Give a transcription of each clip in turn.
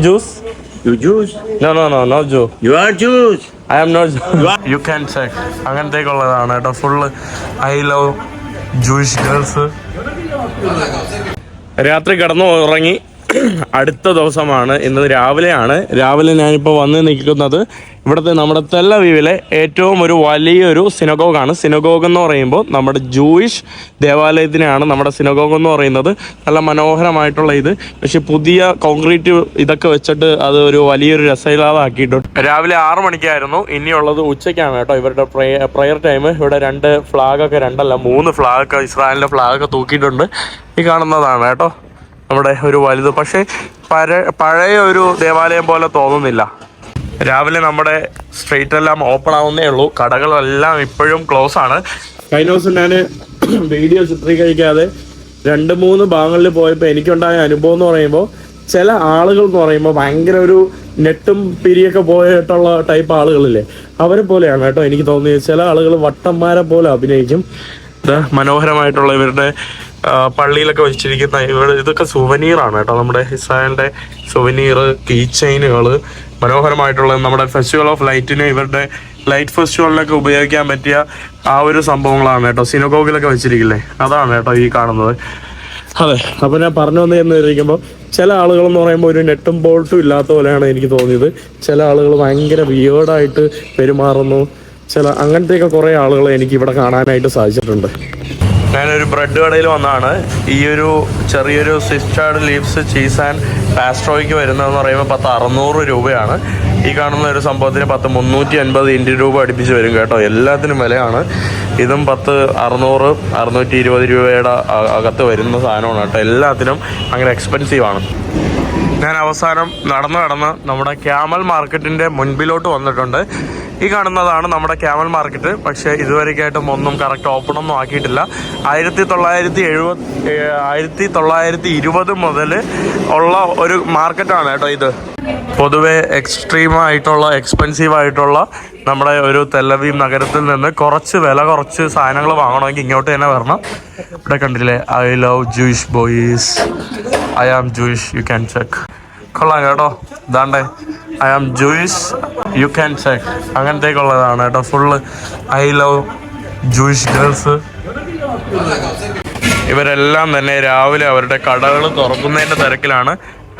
Juice? You juice? No, no, no, no juice. You are juice. I am not juice. You can check. അങ്ങനത്തേക്കുള്ളതാണ് കേട്ടോ full I love Jewish girls രാത്രി കിടന്നു ഉറങ്ങി അടുത്ത ദിവസമാണ് ഇന്ന് രാവിലെയാണ്. രാവിലെ ഞാനിപ്പോൾ വന്ന് നിൽക്കുന്നത് ഇവിടുത്തെ നമ്മുടെ തെല്ലവീവിലെ ഏറ്റവും ഒരു വലിയൊരു സിനഗോഗാണ്. സിനഗോഗ് എന്ന് പറയുമ്പോൾ നമ്മുടെ ജൂയിഷ് ദേവാലയത്തിനെയാണ് നമ്മുടെ സിനഗോഗ് എന്ന് പറയുന്നത്. നല്ല മനോഹരമായിട്ടുള്ള ഇത്. പക്ഷെ പുതിയ കോൺക്രീറ്റ് ഇതൊക്കെ വെച്ചിട്ട് അത് ഒരു വലിയൊരു രസയില്ലാതാക്കിയിട്ടുണ്ട് രാവിലെ ആറു മണിക്കായിരുന്നു. ഇനിയുള്ളത് ഉച്ചയ്ക്കാണ് കേട്ടോ ഇവരുടെ പ്രയർ ടൈം. ഇവിടെ രണ്ട് ഫ്ലാഗൊക്കെ രണ്ടല്ല മൂന്ന് ഫ്ലാഗൊക്കെ ഇസ്രായേലിന്റെ ഫ്ലാഗൊക്കെ തൂക്കിയിട്ടുണ്ട്. ഈ കാണുന്നതാണ് കേട്ടോ. നമ്മുടെ ഒരു വലുത്. പക്ഷേ പഴ പഴയ ഒരു ദേവാലയം പോലെ തോന്നുന്നില്ല. രാവിലെ നമ്മുടെ സ്ട്രീറ്റ് എല്ലാം ഓപ്പൺ ആവുന്നേ ഉള്ളൂ. കടകളെല്ലാം ഇപ്പോഴും ക്ലോസ് ആണ്. കഴിഞ്ഞ ദിവസം ഞാൻ വീഡിയോ ചിത്രീകരിക്കാതെ രണ്ട് മൂന്ന് ഭാഗങ്ങളിൽ പോയപ്പോൾ എനിക്കുണ്ടായ അനുഭവം എന്ന് പറയുമ്പോൾ ചില ആളുകൾ എന്ന് പറയുമ്പോൾ ഭയങ്കര ഒരു നെട്ടും പിരിയൊക്കെ പോയിട്ടുള്ള ടൈപ്പ് ആളുകളില്ലേ? അവരെ പോലെയാണ് കേട്ടോ എനിക്ക് തോന്നിയത്. ചില ആളുകൾ വട്ടന്മാരെ പോലെ അഭിനയിക്കും. മനോഹരമായിട്ടുള്ള ഇവരുടെ പള്ളിയിലൊക്കെ വെച്ചിരിക്കുന്ന ഇവിടെ ഇതൊക്കെ സുവനീറാണ് കേട്ടോ. നമ്മുടെ ഹിസാലിന്റെ സുവനീർ കീ ചെയിനുകൾ മനോഹരമായിട്ടുള്ള നമ്മുടെ ഫെസ്റ്റിവൽ ഓഫ് ലൈറ്റിന് ഇവരുടെ ലൈറ്റ് ഫെസ്റ്റിവലിനൊക്കെ ഉപയോഗിക്കാൻ പറ്റിയ ആ ഒരു സംഭവങ്ങളാണ് കേട്ടോ. സിനഗോഗിലൊക്കെ വെച്ചിരിക്കില്ലേ? അതാണ് കേട്ടോ ഈ കാണുന്നത്. അതെ അപ്പൊ ഞാൻ പറഞ്ഞു വന്നു ഇരിക്കുമ്പോൾ ചില ആളുകൾ എന്ന് പറയുമ്പോൾ ഒരു നെട്ടും ബോൾട്ടും ഇല്ലാത്ത പോലെയാണ് എനിക്ക് തോന്നിയത്. ചില ആളുകൾ ഭയങ്കര വിയേർഡായിട്ട് പെരുമാറുന്നു. ചില അങ്ങനത്തെയൊക്കെ കുറേ ആളുകളെ എനിക്ക് ഇവിടെ കാണാനായിട്ട് സാധിച്ചിട്ടുണ്ട്. ഞാനൊരു ബ്രെഡ് കടയിൽ വന്നാണ് ഈ ഒരു ചെറിയൊരു സിസ്റ്റാർഡ് ലീവ്സ് ചീസ് ആൻഡ് പാസ്ട്രോയ്ക്ക് വരുന്നതെന്ന് പറയുമ്പോൾ പത്ത് അറുന്നൂറ് രൂപയാണ്. ഈ കാണുന്ന ഒരു സംഭവത്തിന് പത്ത് മുന്നൂറ്റി അൻപത് ഇന്ത്യൻ രൂപ അടുപ്പിച്ച് വരും കേട്ടോ. എല്ലാത്തിനും വിലയാണ്. ഇതും പത്ത് അറുന്നൂറ് അറുന്നൂറ്റി ഇരുപത് രൂപയുടെ അകത്ത് വരുന്ന സാധനമാണ് കേട്ടോ. എല്ലാത്തിനും അങ്ങനെ എക്സ്പെൻസീവ് ആണ്. ഞാൻ അവസാനം നടന്നു നടന്ന് നമ്മുടെ ക്യാമൽ മാർക്കറ്റിന്റെ മുൻപിലോട്ട് വന്നിട്ടുണ്ട്. ഈ കാണുന്നതാണ് നമ്മുടെ ക്യാമൽ മാർക്കറ്റ്. പക്ഷേ ഇതുവരെയായിട്ടും ഒന്നും കറക്റ്റ് ഓപ്പൺ ഒന്നും ആക്കിയിട്ടില്ല. ആയിരത്തി തൊള്ളായിരത്തി എഴുപത് ആയിരത്തി തൊള്ളായിരത്തി ഇരുപത് മുതൽ ഉള്ള ഒരു മാർക്കറ്റാണ് കേട്ടോ ഇത്. പൊതുവെ എക്സ്ട്രീം ആയിട്ടുള്ള എക്സ്പെൻസീവ് ആയിട്ടുള്ള നമ്മുടെ ഒരു തെല്ലവീം നഗരത്തിൽ നിന്ന് കുറച്ച് വില കുറച്ച് സാധനങ്ങൾ വാങ്ങണമെങ്കിൽ ഇങ്ങോട്ട് തന്നെ വരണം. ഇവിടെ കണ്ടില്ലേ I love Jewish boys I am Jewish you can check കൊള്ളാം കേട്ടോ. ഇതാണ്ടേ I am Jewish you can check അങ്ങനത്തേക്കുള്ളതാണ് കേട്ടോ full I love Jewish girls ഇവരെല്ലാം തന്നെ രാവിലെ അവരുടെ കടകൾ തുറക്കുന്നതിന്റെ തിരക്കിലാണ്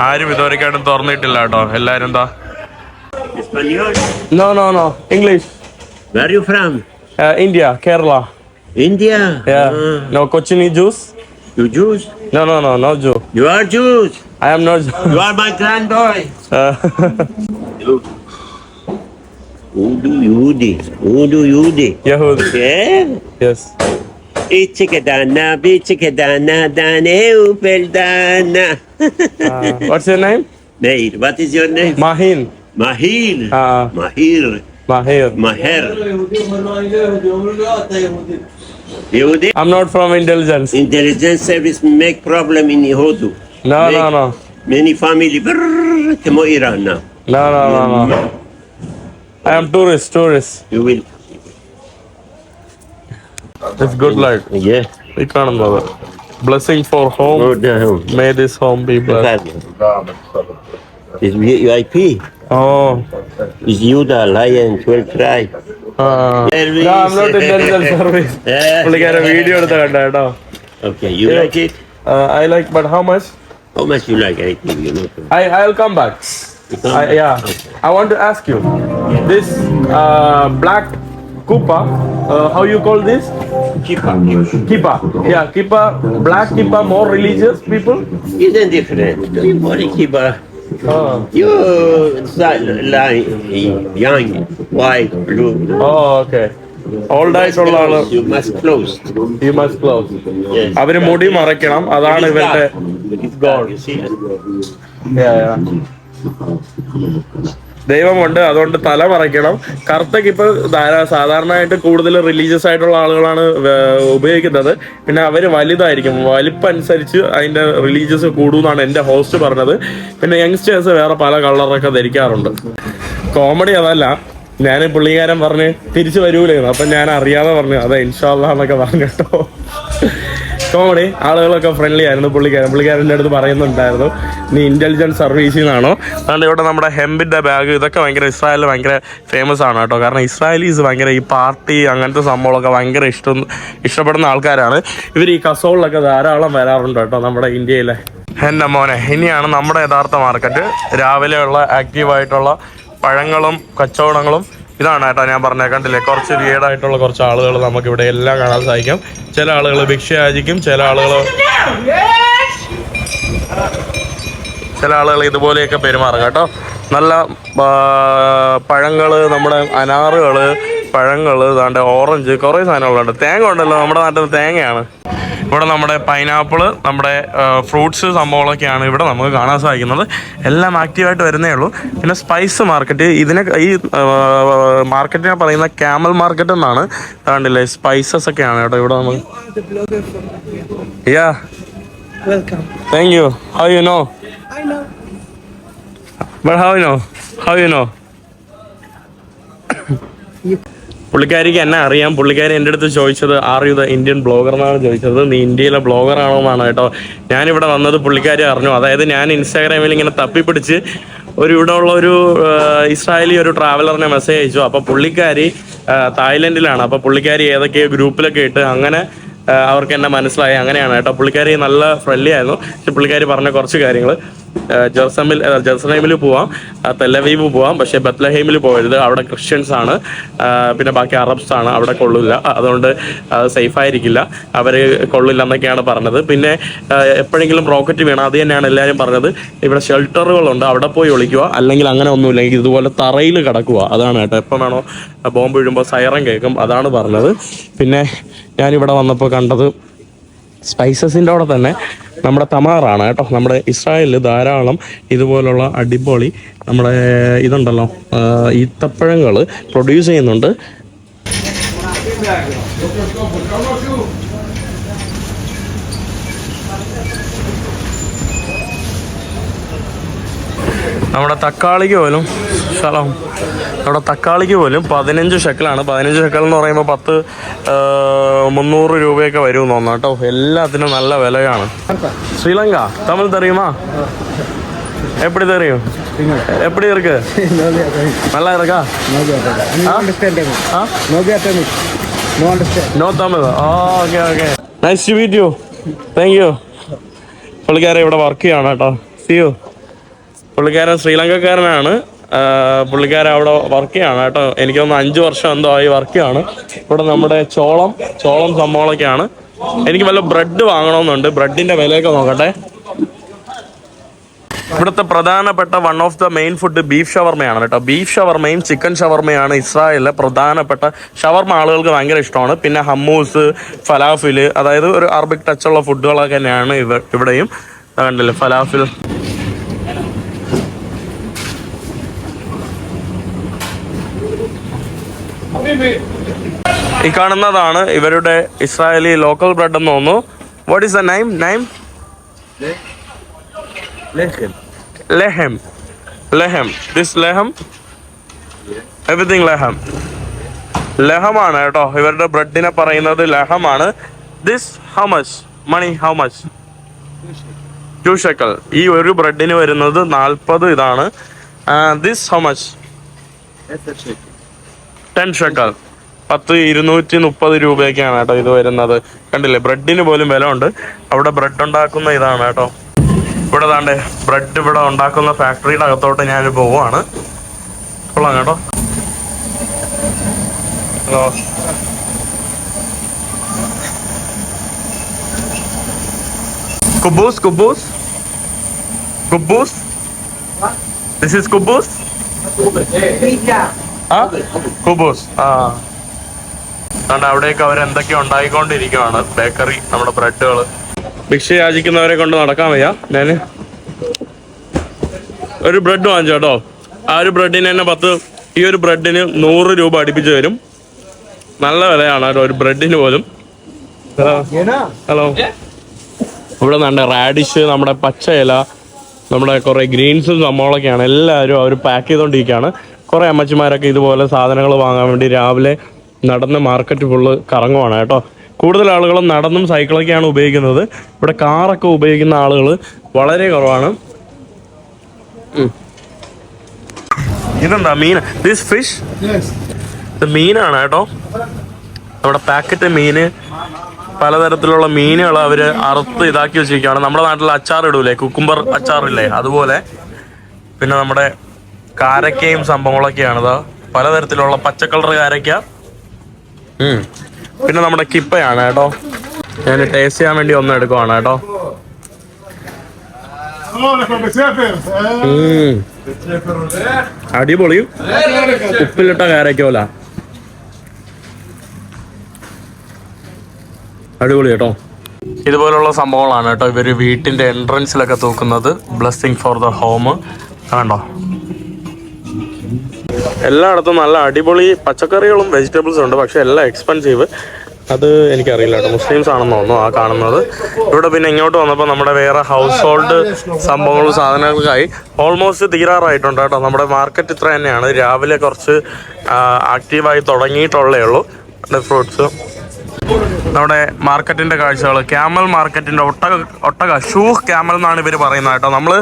ആരും ഇതുവരെക്കായിട്ടും തുറന്നിട്ടില്ല കേട്ടോ എല്ലാരും എന്താ. No no no English Where are you from? India Kerala India. Ah, no Cochini Jews you? No no no no Jew You are Jews. I am not You are my grandboy. Udu Yudi. Udu Yudi. യഹൂദ് Yeah. Eche que dana, biche que dana, dane. Uh, what's your name? Meir. What is your name? Mahin. Mahir. Uh, Mahir. Mahir. Maher. Yehudi? I'm not from intelligence. Intelligence service make problem in Yehudu. No, make no, no. Many family brrr, כמו איראן now. No, no, no, no. Mm-hmm. I am tourist, tourist. You will. It's good light. Yeah. ഈ കാണുന്നത് blessing for home Go down. May this home be blessed It's VIP. Oh. It's Yuda, lion, 12 tribe. Ah. Service. No, I'm not intelligence service. Yeah. പുള്ളിക്കാരൻ video എടുത്ത് കണ്ട കേട്ടോ Okay, you Yeah. like it? I like but how much How much you like? I give you. No problem. I I'll come back. You come I, back? yeah. Okay. I want to ask you this uh, black kupa. Uh, how you call this? Kipa. Kipa. Yeah, Kipa. Black Kipa, More religious people. Isn't different. You Kipa. Oh. You si- like young, white, blue. Oh, okay. Old ആയിട്ടുള്ള ആൾ You must close. You must close Yes. അവർ മുടി മറയ്ക്കണം അതാണ് ഇവരുടെ dark. ദൈവമുണ്ട്. അതുകൊണ്ട് തല മറയ്ക്കണം. കറുത്തൊക്കെ ഇപ്പൊ സാധാരണയായിട്ട് കൂടുതൽ റിലീജിയസ് ആയിട്ടുള്ള ആളുകളാണ് ഉപയോഗിക്കുന്നത്. പിന്നെ അവർ വലുതായിരിക്കും. വലിപ്പനുസരിച്ച് അതിന്റെ റിലീജിയസ് കൂടുന്നാണ് എന്റെ ഹോസ്റ്റ് പറഞ്ഞത്. പിന്നെ യങ്സ്റ്റേഴ്സ് വേറെ പല കളറൊക്കെ ധരിക്കാറുണ്ട്. കോമഡി അതല്ല. ഞാൻ പുള്ളിക്കാരൻ പറഞ്ഞ് തിരിച്ചു വരൂലായിരുന്നു അപ്പൊ ഞാൻ അറിയാതെ പറഞ്ഞു അതെ ഇൻഷാല്ലാന്നൊക്കെ പറഞ്ഞു കേട്ടോ. കോമഡി ആളുകളൊക്കെ ഫ്രണ്ട്ലി ആയിരുന്നു. പുള്ളിക്കാരൻ പുള്ളിക്കാരന്റെ അടുത്ത് പറയുന്നുണ്ടായിരുന്നു നീ ഇന്റലിജൻസ് സർവീസിൽ നിന്നാണോ? അതുകൊണ്ട് ഇവിടെ നമ്മുടെ ഹെമ്പിന്റെ ബാഗ് ഇതൊക്കെ ഭയങ്കര ഇസ്രായേലിൽ ഭയങ്കര ഫേമസ് ആണ് കേട്ടോ. കാരണം ഇസ്രായേലീസ് ഭയങ്കര ഈ പാർട്ടി അങ്ങനത്തെ സംഭവങ്ങളൊക്കെ ഭയങ്കര ഇഷ്ടം ഇഷ്ടപ്പെടുന്ന ആൾക്കാരാണ്. ഇവർ ഈ കസോളിലൊക്കെ ധാരാളം വരാറുണ്ട് കേട്ടോ നമ്മുടെ ഇന്ത്യയിലെ. എന്റെ മോനെ ഇനിയാണ് നമ്മുടെ യഥാർത്ഥ മാർക്കറ്റ് രാവിലെയുള്ള ആക്റ്റീവായിട്ടുള്ള പഴങ്ങളും കച്ചവടങ്ങളും ഇതാണ് കേട്ടോ ഞാൻ പറഞ്ഞേ കണ്ടില്ലേ? കുറച്ച് വീടായിട്ടുള്ള കുറച്ച് ആളുകൾ നമുക്ക് ഇവിടെ എല്ലാം കാണാൻ സാധിക്കും. ചില ആളുകൾ ഭിക്ഷ യാചിക്കും ചില ആളുകൾ ചില ആളുകൾ ഇതുപോലെയൊക്കെ പെരുമാറും കേട്ടോ. നല്ല പഴങ്ങൾ നമ്മുടെ അനാറുകൾ പഴങ്ങൾ ഇതാണ്ട് ഓറഞ്ച് കുറേ സാധനങ്ങളുണ്ട്. തേങ്ങ ഉണ്ടല്ലോ നമ്മുടെ നാട്ടിൽ തേങ്ങയാണ്. ഇവിടെ നമ്മുടെ പൈനാപ്പിൾ നമ്മുടെ ഫ്രൂട്ട്സ് സംഭവങ്ങളൊക്കെയാണ് ഇവിടെ നമുക്ക് കാണാൻ സാധിക്കുന്നത്. എല്ലാം ആക്റ്റീവായിട്ട് വരുന്നേ ഉള്ളൂ. പിന്നെ സ്പൈസ് മാർക്കറ്റ് ഇതിനെ ഈ മാർക്കറ്റിനെ പറയുന്ന ക്യാമൽ മാർക്കറ്റ് എന്നാണ്. കണ്ടില്ലേ സ്പൈസസ് ഒക്കെയാണ് കേട്ടോ ഇവിടെ നമുക്ക് yeah. Thank you how you know. But how you know how you know പുള്ളിക്കാരിക്ക് എന്നെ അറിയാം. പുള്ളിക്കാരി എന്റെ അടുത്ത് ചോദിച്ചത് ആർ ഇന്ത്യൻ ബ്ലോഗർ എന്നാണ് ചോദിച്ചത്? നീ ഇന്ത്യയിലെ ബ്ലോഗർ ആണോ എന്നാണ് കേട്ടോ. ഞാനിവിടെ വന്നത് പുള്ളിക്കാരി അറിഞ്ഞു. അതായത് ഞാൻ ഇൻസ്റ്റാഗ്രാമിൽ ഇങ്ങനെ തപ്പിപ്പിടിച്ച് ഒരു ഇവിടെ ഉള്ള ഒരു ഇസ്രായേലി ഒരു ട്രാവലറിനെ മെസ്സേജ് അയച്ചു. അപ്പോൾ പുള്ളിക്കാരി തായ്ലൻഡിലാണ്. അപ്പോൾ പുള്ളിക്കാരി ഏതൊക്കെയോ ഗ്രൂപ്പിലൊക്കെ ഇട്ട് അങ്ങനെ അവർക്ക് എന്നെ മനസ്സിലായി. അങ്ങനെയാണ് കേട്ടോ. പുള്ളിക്കാരി നല്ല ഫ്രണ്ട്ലി ആയിരുന്നു. പക്ഷെ പുള്ളിക്കാരി പറഞ്ഞ കുറച്ച് കാര്യങ്ങൾ ജെറുസമിൽ ജെറുസലേമിൽ പോവാം. തെല്ലവീവ് പോവാം. പക്ഷേ ബത്ലഹേമിൽ പോകരുത് അവിടെ ക്രിസ്ത്യൻസ് ആണ്. പിന്നെ ബാക്കി അറബ്സ് ആണ്. അവിടെ കൊള്ളില്ല. അതുകൊണ്ട് സേഫ് ആയിരിക്കില്ല. അവർ കൊള്ളില്ല എന്നൊക്കെയാണ് പറഞ്ഞത്. പിന്നെ എപ്പോഴെങ്കിലും റോക്കറ്റ് വേണം അത് തന്നെയാണ് എല്ലാവരും പറഞ്ഞത്. ഇവിടെ ഷെൽട്ടറുകളുണ്ട് അവിടെ പോയി ഒളിക്കുക. അല്ലെങ്കിൽ അങ്ങനെ ഒന്നുമില്ലെങ്കിൽ ഇതുപോലെ തറയിൽ കിടക്കുക. അതാണ് കേട്ടോ. എപ്പം വേണോ ബോംബ് വീഴുമ്പോൾ സൈറൻ കേൾക്കും. അതാണ് പറഞ്ഞത്. പിന്നെ ഞാനിവിടെ വന്നപ്പോൾ കണ്ടത് സ്പൈസസിന്റെ അവിടെ തന്നെ നമ്മുടെ തമാറാണ് കേട്ടോ. നമ്മുടെ ഇസ്രായേലിൽ ധാരാളം ഇതുപോലുള്ള അടിപൊളി നമ്മുടെ ഇതുണ്ടല്ലോ ഈത്തപ്പഴങ്ങൾ പ്രൊഡ്യൂസ് ചെയ്യുന്നുണ്ട്. നമ്മുടെ തക്കാളിക്ക് പോലും സ്ഥലം അവിടെ തക്കാളിക്ക് പോലും പതിനഞ്ച് ഷെക്കലാണ്. പതിനഞ്ച് ഷെക്കൽ എന്ന് പറയുമ്പോൾ പത്ത് മുന്നൂറ് രൂപയൊക്കെ വരും തോന്നാം കേട്ടോ. എല്ലാത്തിനും നല്ല വിലയാണ്. ശ്രീലങ്ക തമിഴ് തെറിയുമാ? எப்படி തെറിയും? எப்படி ഇറക്ക്? നല്ല இருக்கா no Tamil. Okay okay. Nice to meet you thank you പുള്ളിക്കാരൻ ഇവിടെ വർക്ക് ചെയ്യാണ് കേട്ടോ. സി പുള്ളിക്കാരൻ ശ്രീലങ്കക്കാരനാണ്. പുള്ളിക്കാരൻ അവിടെ വർക്ക് ചെയ്യാണ് കേട്ടോ. എനിക്ക് തോന്നുന്നു അഞ്ച് വർഷം എന്തോ ആയി വർക്ക് ചെയ്യാണ്. ഇവിടെ നമ്മുടെ ചോളം ചോളം സംഭവങ്ങളൊക്കെയാണ്. എനിക്ക് വല്ല ബ്രെഡ് വാങ്ങണമെന്നുണ്ട്. ബ്രെഡിന്റെ വിലയൊക്കെ നോക്കട്ടെ. ഇവിടുത്തെ പ്രധാനപ്പെട്ട one of the main food beef ഷവർമയാണ് കേട്ടോ. ബീഫ് ഷവർമയും ചിക്കൻ ഷവർമയാണ് ഇസ്രായേലിലെ പ്രധാനപ്പെട്ട ഷവർമ ആളുകൾക്ക് ഭയങ്കര ഇഷ്ടമാണ്. പിന്നെ ഹമ്മൂസ് ഫലാഫിൽ അതായത് ഒരു അറബിക് ടച്ചുള്ള ഫുഡുകളൊക്കെ തന്നെയാണ് ഇവ ഇവിടെയും. കണ്ടില്ലേ ഫലാഫിൽ ഈ കാണുന്നതാണ് ഇവരുടെ ഇസ്രായേലി ലോക്കൽ ബ്രെഡ് എന്ന് തോന്നുന്നു. What is the name name. ലെഹം ലെഹം ദിസ് ലെഹം എവറിങ് ലെഹം ലഹമാണ് കേട്ടോ. ഇവരുടെ ബ്രെഡിനെ പറയുന്നത് ലഹമാണ് this how much money how much two shekel ഈ ഒരു ബ്രെഡിന് വരുന്നത് നാൽപ്പത് ഇതാണ്. ദിസ് ഹൗ മച്ച് ടെൻ ഷട്ടർ പത്ത് ഇരുന്നൂറ്റി മുപ്പത് രൂപയൊക്കെയാണ് കേട്ടോ ഇത് വരുന്നത്. കണ്ടില്ലേ? ബ്രെഡിന് പോലും വില ഉണ്ട് അവിടെ ബ്രെഡ് ഉണ്ടാക്കുന്ന ഇതാണ് കേട്ടോ. ഇവിടെ താണ്ടേ ബ്രെഡ് ഇവിടെ ഉണ്ടാക്കുന്ന ഫാക്ടറിയുടെ അകത്തോട്ട് ഞാൻ പോവാണ് കൊള്ളാം കേട്ടോ. ഹലോ. കുബൂസ് കുബൂസ്. കുബൂസ്. ദിസ് ഇസ് കുബൂസ്. ആ? കുബൂസ്. ആ. അതുകൊണ്ട് അവിടെയൊക്കെ അവർ എന്തൊക്കെയോ ഉണ്ടായിക്കൊണ്ടിരിക്കുവാണ്. ബേക്കറി നമ്മുടെ ബ്രെഡുകൾ ഭിക്ഷ യാചിക്കുന്നവരെ കൊണ്ട് നടക്കാൻ വയ്യ. ഞാൻ ഒരു ബ്രെഡ് വാങ്ങിച്ചു കേട്ടോ. ആ ഒരു ബ്രെഡിന് തന്നെ പത്ത് ഈ ഒരു ബ്രെഡിന് നൂറ് രൂപ അടുപ്പിച്ച് വരും നല്ല വിലയാണ് കേട്ടോ ഒരു ബ്രെഡിന് പോലും. ഹലോ. ഹലോ ഇവിടെ നല്ല റാഡിഷ് നമ്മുടെ പച്ച ഇല നമ്മുടെ കുറേ ഗ്രീൻസും സംഭവങ്ങളൊക്കെയാണ് എല്ലാവരും അവർ പാക്ക് ചെയ്തുകൊണ്ടിരിക്കുകയാണ് കുറേ അമ്മച്ചിമാരൊക്കെ ഇതുപോലെ സാധനങ്ങൾ വാങ്ങാൻ വേണ്ടി രാവിലെ നടന്ന് മാർക്കറ്റ് ഫുള്ള് കറങ്ങുവാണ് കേട്ടോ. കൂടുതൽ ആളുകളും നടന്നും സൈക്കിളൊക്കെയാണ് ഉപയോഗിക്കുന്നത്. ഇവിടെ കാറൊക്കെ ഉപയോഗിക്കുന്ന ആളുകൾ വളരെ കുറവാണ്. ഇതെന്താ മീൻ? ദിസ് ഫിഷ് ഇത് മീനാണ് കേട്ടോ. നമ്മുടെ പാക്കറ്റ് മീന് പലതരത്തിലുള്ള മീനുകൾ അവർ അറുത്ത് ഇതാക്കി വെച്ചിരിക്കുകയാണ്. നമ്മുടെ നാട്ടിൽ അച്ചാർ ഇടൂലേ കുക്കുംബർ അച്ചാറില്ലേ അതുപോലെ. പിന്നെ നമ്മുടെ കാരക്കയും സംഭവങ്ങളൊക്കെയാണ് ഇതാ. പലതരത്തിലുള്ള പച്ചക്കളർ കാരക്ക. പിന്നെ നമ്മുടെ കിപ്പയാണ് കേട്ടോ. ഞാൻ ടേസ്റ്റ് ചെയ്യാൻ വേണ്ടി ഒന്ന് എടുക്കുവാണ് കേട്ടോ. അടിപൊളിയും. അടിപൊളി ഉപ്പിലിട്ട കാരക്കോല അടിപൊളി കേട്ടോ. ഇതുപോലുള്ള സംഭവങ്ങളാണ് കേട്ടോ ഇവർ വീട്ടിന്റെ എൻട്രൻസിലൊക്കെ തൂക്കുന്നത്. ബ്ലെസ്സിങ് ഫോർ ദ ഹോം കണ്ടോ? എല്ലായിടത്തും നല്ല അടിപൊളി പച്ചക്കറികളും വെജിറ്റബിൾസും ഉണ്ട് പക്ഷെ എല്ലാം എക്സ്പെൻസീവ് അത് എനിക്കറിയില്ല കേട്ടോ. മുസ്ലിംസ് ആണെന്ന് തോന്നുന്നു ആ കാണുന്നത്. ഇവിടെ പിന്നെ ഇങ്ങോട്ട് വന്നപ്പോൾ നമ്മുടെ വേറെ ഹൗസ് ഹോൾഡ് സംഭവങ്ങളും സാധനങ്ങൾക്കായി ഓൾമോസ്റ്റ് തീരാറായിട്ടുണ്ട് കേട്ടോ. നമ്മുടെ മാർക്കറ്റ് ഇത്ര തന്നെയാണ്. രാവിലെ കുറച്ച് ആക്റ്റീവായി തുടങ്ങിയിട്ടുള്ളേ ഉള്ളൂ. ഫ്രൂട്ട്സ് നമ്മുടെ മാർക്കറ്റിന്റെ കാഴ്ചകൾ ക്യാമൽ മാർക്കറ്റിന്റെ ഒട്ടക ഒട്ടക ഷൂഹ് ക്യാമൽ എന്നാണ് ഇവർ പറയുന്നത് കേട്ടോ. നമ്മൾ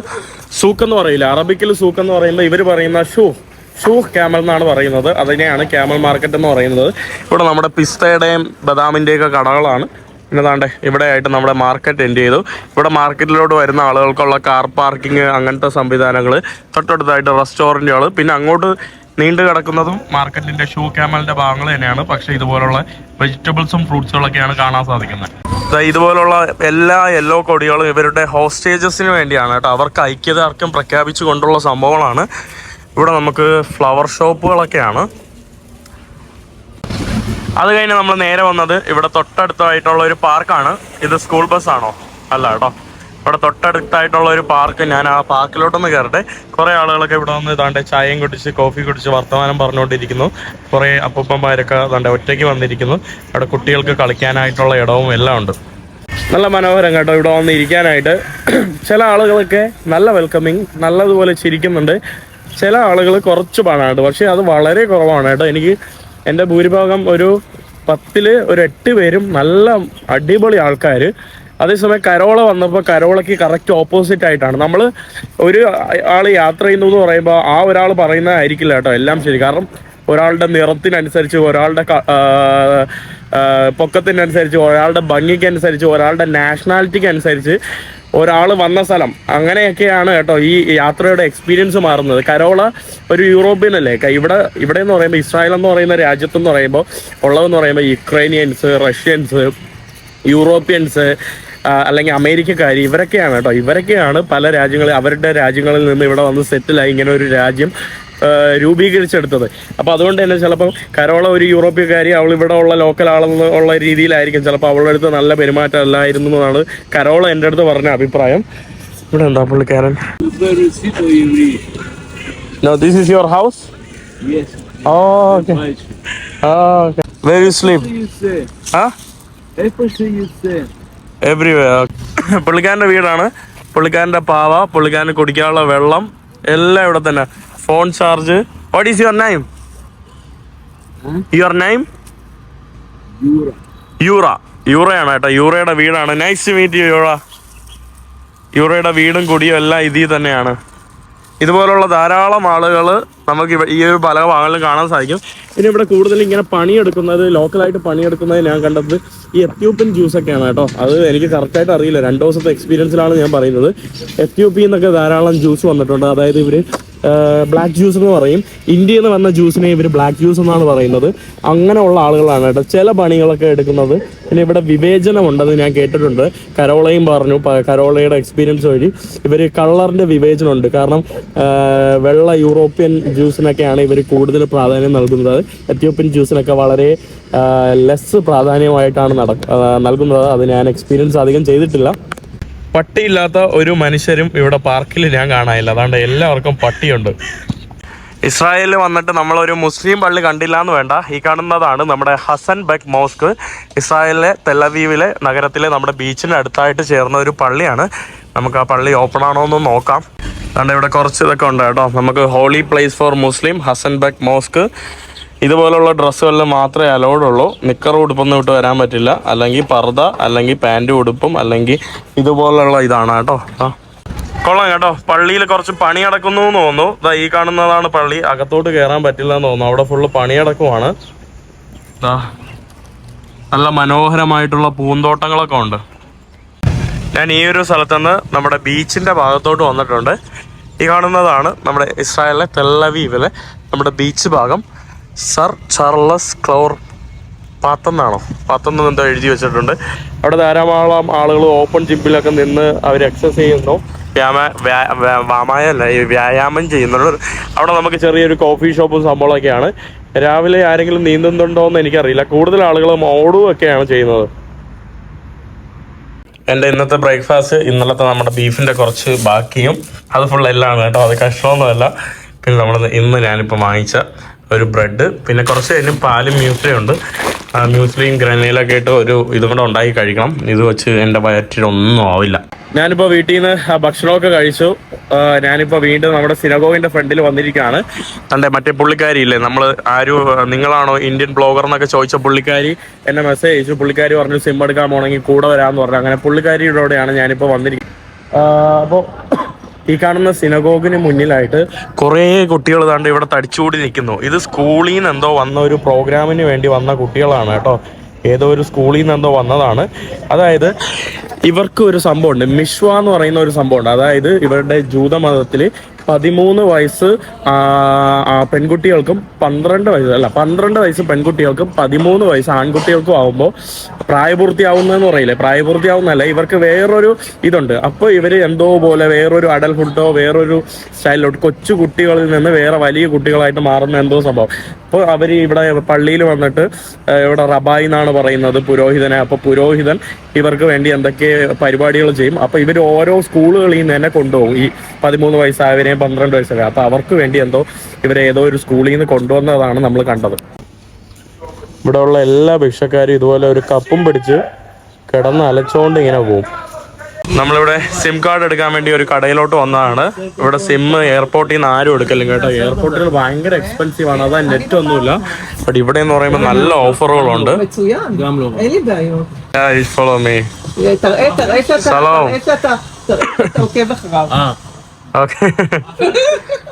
സൂക്ക് എന്ന് പറയില്ല. അറബിക്കിൽ സൂക്ക് എന്ന് പറയുമ്പോൾ ഇവർ പറയുന്ന ഷൂഹ് ഷൂഹ് ക്യാമൽ എന്നാണ് പറയുന്നത്. അതിനെയാണ് ക്യാമൽ മാർക്കറ്റ് എന്ന് പറയുന്നത്. ഇവിടെ നമ്മുടെ പിസ്തയുടെയും ബദാമിന്റെയും ഒക്കെ കടകളാണ്. എന്നതാണ്ട് താണ്ടെ ഇവിടെ ആയിട്ട് നമ്മുടെ മാർക്കറ്റ് എൻഡ് ചെയ്തു. ഇവിടെ മാർക്കറ്റിലോട്ട് വരുന്ന ആളുകൾക്കുള്ള കാർ പാർക്കിംഗ് അങ്ങനത്തെ സംവിധാനങ്ങൾ തൊട്ടടുത്തായിട്ട് റെസ്റ്റോറന്റുകൾ പിന്നെ അങ്ങോട്ട് നീണ്ടു കിടക്കുന്നതും മാർക്കറ്റിന്റെ ഷൂ ക്യാമലിന്റെ ഭാഗങ്ങൾ തന്നെയാണ്. പക്ഷേ ഇതുപോലുള്ള വെജിറ്റബിൾസും ഫ്രൂട്ട്സുകളൊക്കെയാണ് കാണാൻ സാധിക്കുന്നത്. ഇതുപോലുള്ള എല്ലാ യെല്ലോ കൊടികളും ഇവരുടെ ഹോസ്റ്റേജസിന് വേണ്ടിയാണ് കേട്ടോ. അവർക്ക് ഐക്യദാർഢ്യം പ്രഖ്യാപിച്ചു കൊണ്ടുള്ള സംഭവങ്ങളാണ്. ഇവിടെ നമുക്ക് ഫ്ലവർ ഷോപ്പുകളൊക്കെയാണ് അത് കഴിഞ്ഞ് നമ്മൾ നേരെ വന്നത് ഇവിടെ തൊട്ടടുത്തായിട്ടുള്ള ഒരു പാർക്കാണ്. ഇത് സ്കൂൾ ബസ്സാണോ അല്ല കേട്ടോ. ഇവിടെ തൊട്ടടുത്തായിട്ടുള്ള ഒരു പാർക്ക്. ഞാൻ ആ പാർക്കിലോട്ടൊന്ന് കയറട്ടെ. കുറേ ആളുകളൊക്കെ ഇവിടെ വന്ന് ഇതാണ്ട് ചായയും കുടിച്ച് കോഫി കുടിച്ച് വർത്തമാനം പറഞ്ഞുകൊണ്ടിരിക്കുന്നു. കുറേ അപ്പൂപ്പന്മാരൊക്കെ ഇതാണ്ട് ഒറ്റയ്ക്ക് വന്നിരിക്കുന്നു. അവിടെ കുട്ടികൾക്ക് കളിക്കാനായിട്ടുള്ള ഇടവും എല്ലാം ഉണ്ട്. നല്ല മനോഹരം കേട്ടോ ഇവിടെ വന്ന് ഇരിക്കാനായിട്ട്. ചില ആളുകളൊക്കെ നല്ല വെൽക്കമിങ് നല്ലതുപോലെ ചിരിക്കുന്നുണ്ട്. ചില ആളുകൾ കുറച്ച് പാടാണ് പക്ഷേ അത് വളരെ കുറവാണ് കേട്ടോ. എനിക്ക് എന്റെ ഭൂരിഭാഗം ഒരു പത്തിൽ ഒരു എട്ട് പേരും നല്ല അടിപൊളി ആൾക്കാർ അതേസമയം കരോള വന്നപ്പോൾ കരോളയ്ക്ക് കറക്റ്റ് ഓപ്പോസിറ്റ് ആയിട്ടാണ്. നമ്മൾ ഒരു ആൾ യാത്ര ചെയ്യുന്നു എന്ന് പറയുമ്പോൾ ആ ഒരാൾ പറയുന്നതായിരിക്കില്ല കേട്ടോ എല്ലാം ശരി. കാരണം ഒരാളുടെ നിറത്തിനനുസരിച്ച് ഒരാളുടെ പൊക്കത്തിനനുസരിച്ച് ഒരാളുടെ ഭംഗിക്കനുസരിച്ച് ഒരാളുടെ നാഷണാലിറ്റിക്ക് അനുസരിച്ച് ഒരാൾ വന്ന സ്ഥലം. അങ്ങനെയൊക്കെയാണ് കേട്ടോ ഈ യാത്രയുടെ എക്സ്പീരിയൻസ് മാറുന്നത്. കരോള ഒരു യൂറോപ്യൻ അല്ലേ? ഇവിടെ ഇവിടെ എന്ന് പറയുമ്പോൾ ഇസ്രായേൽ എന്ന് പറയുന്ന രാജ്യത്തെന്ന് പറയുമ്പോൾ ഉള്ളതെന്ന് പറയുമ്പോൾ യുക്രൈനിയൻസ് റഷ്യൻസ് യൂറോപ്യൻസ് അല്ലെങ്കിൽ അമേരിക്കക്കാർ ഇവരൊക്കെയാണ് കേട്ടോ. ഇവരൊക്കെയാണ് പല രാജ്യങ്ങളിൽ അവരുടെ രാജ്യങ്ങളിൽ നിന്ന് ഇവിടെ വന്ന് സെറ്റിലായി ഇങ്ങനെ ഒരു രാജ്യം രൂപീകരിച്ചെടുത്തത്. അപ്പോൾ അതുകൊണ്ട് തന്നെ ചിലപ്പോൾ കരോള ഒരു യൂറോപ്യക്കാരി അവൾ ഇവിടെ ഉള്ള ലോക്കൽ ആളെന്ന് ഉള്ള രീതിയിലായിരിക്കും. ചിലപ്പോൾ അവളുടെ അടുത്ത് നല്ല പെരുമാറ്റം അല്ലായിരുന്നു എന്നാണ് കരോള എന്റെ അടുത്ത് പറഞ്ഞ അഭിപ്രായം. ഇവിടെ എന്താ പുള്ളിക്കാരൻ? No this is your house Yes. you. Everywhere പുള്ളിക്കാരന്റെ വീടാണ്. പുള്ളിക്കാരന്റെ പാവ പുള്ളിക്കാരന് കുടിക്കാനുള്ള വെള്ളം എല്ലാം ഇവിടെ തന്നെ. Phone charge what is your name your name Yura. യൂറയാണ് കേട്ടോ. യൂറയുടെ വീടാണ്. Nice meet you Yura. യൂറയുടെ വീടും കുടിയും എല്ലാം ഇതിൽ തന്നെയാണ്. ഇതുപോലുള്ള ധാരാളം ആളുകൾ നമുക്ക് ഈ ഒരു പല ഭാഗങ്ങളിലും കാണാൻ സാധിക്കും. പിന്നെ ഇവിടെ കൂടുതൽ ഇങ്ങനെ പണിയെടുക്കുന്നത് ലോക്കലായിട്ട് പണിയെടുക്കുന്നത് ഞാൻ കണ്ടത് ഈ എത്യോപ്യൻ ജ്യൂസ് ഒക്കെയാണ് കേട്ടോ. അത് എനിക്ക് കറക്റ്റായിട്ട് അറിയില്ല. രണ്ട് ദിവസത്തെ എക്സ്പീരിയൻസിലാണ് ഞാൻ പറയുന്നത്. എത്യോപ്യയിൽ നിന്നൊക്കെ ധാരാളം ജ്യൂസ് വന്നിട്ടുണ്ട്. അതായത് ഇവർ ബ്ലാക്ക് ജ്യൂസ് എന്ന് പറയും. ഇന്ത്യയിൽ നിന്ന് വന്ന ജ്യൂസിനെ ഇവർ ബ്ലാക്ക് ജ്യൂസ് എന്നാണ് പറയുന്നത്. അങ്ങനെയുള്ള ആളുകളാണ് കേട്ടോ. ചില പണികളൊക്കെ എടുക്കുന്നത്. പിന്നെ ഇവിടെ വിവേചനമുണ്ടെന്ന് ഞാൻ കേട്ടിട്ടുണ്ട്. കരോളയും പറഞ്ഞു കരോളയുടെ എക്സ്പീരിയൻസ് വഴി. ഇവർ വിവേചനം വിവേചനമുണ്ട്. കാരണം വെള്ള യൂറോപ്യൻ ജ്യൂസിനൊക്കെയാണ് ഇവർ കൂടുതൽ പ്രാധാന്യം നൽകുന്നത്. എത്യോപ്യൻ ജ്യൂസിനൊക്കെ വളരെ ലെസ് പ്രാധാന്യമായിട്ടാണ് നട നൽകുന്നത്. അത് ഞാൻ എക്സ്പീരിയൻസ് അധികം ചെയ്തിട്ടില്ല. പട്ടിയില്ലാത്ത ഒരു മനുഷ്യരും ഇവിടെ പാർക്കിൽ ഞാൻ കാണാനില്ല. അതുകൊണ്ട് എല്ലാവർക്കും പട്ടിയുണ്ട്. ഇസ്രായേലിൽ വന്നിട്ട് നമ്മളൊരു മുസ്ലിം പള്ളി കണ്ടില്ല എന്ന് വേണ്ട. ഈ കാണുന്നതാണ് നമ്മുടെ ഹസൻ ബെക് മോസ്ക്. ഇസ്രായേലിലെ തെല്ലവീവിലെ നഗരത്തിലെ നമ്മുടെ ബീച്ചിന് അടുത്തായിട്ട് ചേർന്ന ഒരു പള്ളിയാണ്. നമുക്ക് ആ പള്ളി ഓപ്പൺ ആണോ എന്ന് നോക്കാം. അതുകൊണ്ട് ഇവിടെ കുറച്ച് ഇതൊക്കെ ഉണ്ട് കേട്ടോ. നമുക്ക് holy place for Muslim Hasan Bek mosque. ഇതുപോലുള്ള ഡ്രസ്സുകളിൽ മാത്രമേ അലൗഡ് ഉള്ളൂ. നിക്കർ ഉടുപ്പൊന്നും ഇട്ട് വരാൻ പറ്റില്ല. അല്ലെങ്കിൽ പർദ്ദ അല്ലെങ്കിൽ പാന്റ് ഉടുപ്പും അല്ലെങ്കിൽ ഇതുപോലുള്ള ഇതാണ് കേട്ടോ. ആ. കൊള്ളാം കേട്ടോ. പള്ളിയിൽ കുറച്ച് പണി അടക്കുന്നു എന്ന് തോന്നുന്നു. ഇതാ ഈ കാണുന്നതാണ് പള്ളി. അകത്തോട്ട് കയറാൻ പറ്റില്ല എന്ന് തോന്നുന്നു. അവിടെ ഫുള്ള് പണിയടക്കുവാണ് നല്ല മനോഹരമായിട്ടുള്ള പൂന്തോട്ടങ്ങളൊക്കെ ഉണ്ട്. ഞാൻ ഈ ഒരു സ്ഥലത്തുനിന്ന് നമ്മുടെ ബീച്ചിന്റെ ഭാഗത്തോട്ട് വന്നിട്ടുണ്ട്. ഈ കാണുന്നതാണ് നമ്മുടെ ഇസ്രായേലിലെ തെല്ലവീവിലെ നമ്മുടെ ബീച്ച് ഭാഗം. Sir Charles ക്ലൗർ പാത്തെന്നാണോ? പാത്തെന്ന് എന്തോ എഴുതി വെച്ചിട്ടുണ്ട്. അവിടെ ധാരാളം ആളുകൾ ഓപ്പൺ ജിമ്മിലൊക്കെ നിന്ന് അവർ എക്സസൈസ് ചെയ്യുന്നു. വ്യായാമ വ്യാ- വ്യാ- വ്യായാമല്ല ഈ വ്യായാമം ചെയ്യുന്നുണ്ട്. അവിടെ നമുക്ക് ചെറിയൊരു കോഫി ഷോപ്പും സംഭവമൊക്കെയാണ് രാവിലെ ആരെങ്കിലും നീന്തുന്നുണ്ടോ എന്ന് എനിക്കറിയില്ല. കൂടുതൽ ആളുകളും ഓടുകയൊക്കെയാണ് ചെയ്യുന്നത്. എന്റെ ഇന്നത്തെ ബ്രേക്ക്ഫാസ്റ്റ് ഇന്നലത്തെ നമ്മുടെ ബീഫിന്റെ കുറച്ച് ബാക്കിയും. അത് ഫുൾ എല്ലാം കേട്ടോ. അത് കഷ്ണമൊന്നുമല്ല. പിന്നെ നമ്മൾ ഇന്ന് ഞാനിപ്പോൾ വാങ്ങിച്ച ഒരു ബ്രെഡ്. പിന്നെ കുറച്ച് കഴിഞ്ഞ് പാലും മ്യൂസ്ലിയും ഉണ്ട്. ആ മ്യൂസ്ലിയും ഗ്രനയിലൊക്കെ ആയിട്ട് ഒരു ഇതും കൂടെ ഉണ്ടാക്കി കഴിക്കണം. ഇത് വെച്ച് എന്റെ വയറ്റിലൊന്നും ആവില്ല. ഞാനിപ്പോൾ വീട്ടിൽ നിന്ന് ഭക്ഷണമൊക്കെ കഴിച്ചു. ഞാനിപ്പോൾ വീണ്ടും നമ്മുടെ സിനഗോവിന്റെ ഫ്രണ്ടിൽ വന്നിരിക്കുകയാണ്. അതെ മറ്റേ പുള്ളിക്കാരി ഇല്ലേ നമ്മൾ ആരും നിങ്ങളാണോ ഇന്ത്യൻ ബ്ലോഗർ എന്നൊക്കെ ചോദിച്ച പുള്ളിക്കാരി? എന്നെ മെസ്സേജ് അയച്ചു. പുള്ളിക്കാരി പറഞ്ഞു സിം എടുക്കാൻ പോകണമെങ്കിൽ കൂടെ വരാമെന്ന് പറഞ്ഞു. അങ്ങനെ പുള്ളിക്കാരിയുടെ കൂടെയാണ് ഞാനിപ്പോൾ വന്നിരിക്കുന്നത്. അപ്പോൾ ഈ കാണുന്ന സിനഗോഗിന് മുന്നിലായിട്ട് കുറേ കുട്ടികൾ ഇതാണ്ട് ഇവിടെ തടിച്ചുകൂടി നിൽക്കുന്നു. ഇത് സ്കൂളിൽ നിന്ന് എന്തോ വന്ന ഒരു പ്രോഗ്രാമിന് വേണ്ടി വന്ന കുട്ടികളാണ് കേട്ടോ. ഏതോ ഒരു സ്കൂളിൽ നിന്ന് എന്തോ വന്നതാണ്. അതായത് ഇവർക്ക് ഒരു സംഭവമുണ്ട്. മിശ്വ എന്ന് പറയുന്ന ഒരു സംഭവമുണ്ട്. അതായത് ഇവരുടെ ജൂത ജൂതമതത്തിൽ പതിമൂന്ന് വയസ്സ് പെൺകുട്ടികൾക്കും പന്ത്രണ്ട് വയസ്സ് അല്ല പന്ത്രണ്ട് വയസ്സ് പെൺകുട്ടികൾക്കും പതിമൂന്ന് വയസ്സ് ആൺകുട്ടികൾക്കും ആവുമ്പോൾ പ്രായപൂർത്തിയാവുന്നതെന്ന് പറയില്ലേ? പ്രായപൂർത്തിയാവുന്നതല്ല. ഇവർക്ക് വേറൊരു ഇതുണ്ട്. അപ്പോൾ ഇവർ എന്തോ പോലെ വേറൊരു അഡൽഹുഡോ വേറൊരു സ്റ്റൈലിലോട്ട് കൊച്ചു കുട്ടികളിൽ നിന്ന് വേറെ വലിയ കുട്ടികളായിട്ട് മാറുന്ന എന്തോ സംഭവം. അപ്പോൾ അവർ ഇവിടെ പള്ളിയിൽ വന്നിട്ട് ഇവിടെ റബായി എന്നാണ് പറയുന്നത് പുരോഹിതനെ. അപ്പോൾ പുരോഹിതൻ ഇവർക്ക് വേണ്ടി എന്തൊക്കെ പരിപാടികൾ ചെയ്യും. അപ്പോൾ ഇവർ ഓരോ സ്കൂളുകളിൽ നിന്ന് തന്നെ കൊണ്ടുപോകും. ഈ പതിമൂന്ന് പതിനൊന്ന് പന്ത്രണ്ട് വയസ്സൊക്കെ അപ്പൊ അവർക്ക് വേണ്ടി എന്തോ ഇവരെ ഏതോ ഒരു സ്കൂളിൽ നിന്ന് കൊണ്ടുവന്നതാണ് നമ്മൾ കണ്ടത്. ഇവിടെ ഉള്ള എല്ലാ ഭിക്ഷക്കാരും ഇതുപോലെ ഒരു കപ്പും പിടിച്ച് കിടന്ന് അലച്ചോണ്ട് ഇങ്ങനെ പോകും നമ്മളിവിടെ സിം കാർഡ് എടുക്കാൻ വേണ്ടി ഒരു കടയിലോട്ട് വന്നതാണ്. ഇവിടെ സിം എയർപോർട്ടിൽ നിന്ന് ആരും എടുക്കില്ല കേട്ടോ. എയർപോർട്ടിൽ ഭയങ്കര എക്സ്പെൻസീവ് ആണ്. അതാ നെറ്റ് ഒന്നുമില്ല. ബട്ട് ഇവിടെ എന്ന് പറയുമ്പോ നല്ല ഓഫറുകളുണ്ട് ഫോളോ മീ സലാം ഓക്കെ.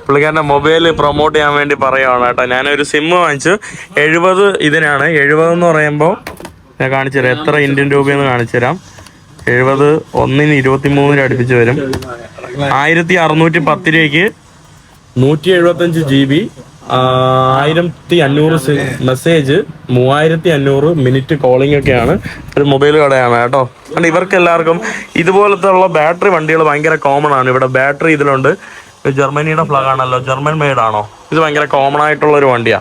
പുള്ളിക്കാരന്റെ മൊബൈൽ പ്രൊമോട്ട് ചെയ്യാൻ വേണ്ടി പറയുവാണ് കേട്ടോ. ഞാനൊരു സിം വാങ്ങിച്ചു. എഴുപത് ഇതിനാണ്. എഴുപത് എന്ന് പറയുമ്പോൾ ഞാൻ കാണിച്ചു തരാം എത്ര ഇന്ത്യൻ രൂപയെന്ന് കാണിച്ചു തരാം എഴുപത് ഒന്നിന് ഇരുപത്തി മൂന്നിന് അടുപ്പിച്ച് വരും. ആയിരത്തി അറുന്നൂറ്റി പത്ത് രൂപയ്ക്ക് നൂറ്റി എഴുപത്തഞ്ച് ജി ബി ആയിരത്തി അഞ്ഞൂറ് മെസ്സേജ് മൂവായിരത്തി അഞ്ഞൂറ് മിനിറ്റ് കോളിംഗ് ഒക്കെയാണ് ഒരു മൊബൈൽ കടയാണ് കേട്ടോ. അതുകൊണ്ട് ഇവർക്ക് എല്ലാവർക്കും ഇതുപോലത്തെ ഉള്ള ബാറ്ററി വണ്ടികൾ ഭയങ്കര കോമൺ ആണ്. ഇവിടെ ബാറ്ററി ഇതിലുണ്ട്. ജർമ്മനിയുടെ ഫ്ലാഗ് ആണല്ലോ. ജർമ്മൻ മെയ്ഡ് ആണോ? ഇത് ഭയങ്കര കോമൺ ആയിട്ടുള്ള ഒരു വണ്ടിയാ.